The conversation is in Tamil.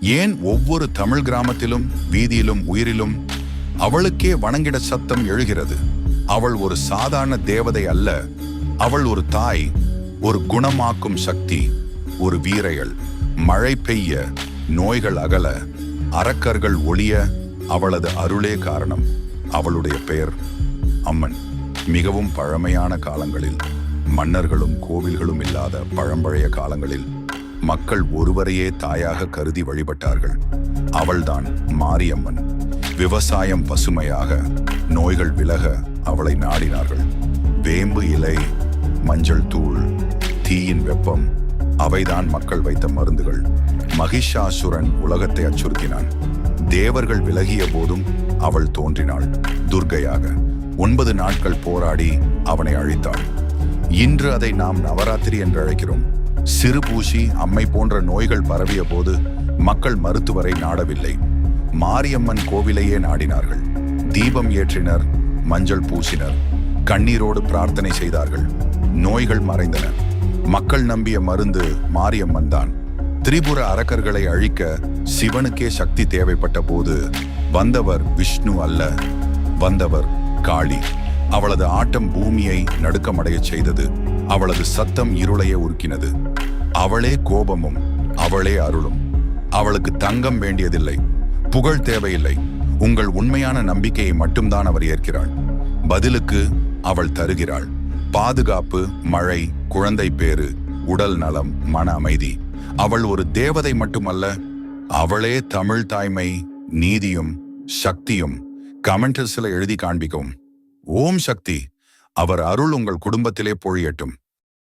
ஏன் ஒவ்வொரு தமிழ் கிராமத்திலும் வீதியிலும் உயிரிலும் அவளுக்கே வணங்கிட சத்தம் எழுகிறது? அவள் ஒரு சாதாரண தேவதை அல்ல. அவள் ஒரு தாய் ஒரு குணமாக்கும் சக்தி ஒரு வீரையள். மழை பெய்ய நோய்கள் அகல அரக்கர்கள் ஒளிய அவளது அருளே காரணம். அவளுடைய பெயர் அம்மன். மிகவும் பழமையான காலங்களில் மன்னர்களும் கோவில்களும் இல்லாத பழம்பழைய காலங்களில் மக்கள் ஒருவரையே தாயாக கருதி வழிபட்டார்கள். அவள்தான் மாரியம்மன். விவசாயம் பசுமையாக நோய்கள் விலக அவளை நாடினார்கள். வேம்பு இலை மஞ்சள் தூள் தீயின் வெப்பம் அவைதான் மக்கள் வைத்த மருந்துகள். மகிஷாசுரன் உலகத்தை அச்சுறுத்தினான். தேவர்கள் விலகிய போதும் அவள் தோன்றினாள். துர்க்கையாக ஒன்பது நாட்கள் போராடி அவனை அழித்தாள். இன்று அதை நாம் நவராத்திரி என்று அழைக்கிறோம். சிறு பூசி அம்மை போன்ற நோய்கள் பரவிய போது மக்கள் மருத்துவரை நாடவில்லை. மாரியம்மன் கோவிலையே நாடினார்கள். தீபம் ஏற்றினர் மஞ்சள் பூசினர் கண்ணீரோடு பிரார்த்தனை செய்தார்கள். நோய்கள் மறைந்தன. மக்கள் நம்பிய மருந்து மாரியம்மன் தான். திரிபுர அரக்கர்களை அழிக்க சிவனுக்கே சக்தி தேவைப்பட்ட போது வந்தவர் விஷ்ணு அல்ல வந்தவர் காளி. அவளது ஆட்டம் பூமியை நடுக்கமடையச் செய்தது. அவளது சத்தம் இருளையே உருக்கினது. அவளே கோபமும் அவளே அருளும். அவளுக்கு தங்கம் வேண்டியதில்லை புகழ் தேவையில்லை. உங்கள் உண்மையான நம்பிக்கையை மட்டும்தான் அவர் ஏற்கிறாள். பதிலுக்கு அவள் தருகிறாள். பாதுகாப்பு மழை குழந்தை பேறு உடல் நலம் மன அமைதி. அவள் ஒரு தேவதை மட்டுமல்ல அவளே தமிழ் தாய்மை நீதியும் சக்தியும். கமெண்டர்ஸில் எழுதி காண்பிக்கும் ஓம் சக்தி அவர் அருள் உங்கள் குடும்பத்திலே பொழியட்டும்.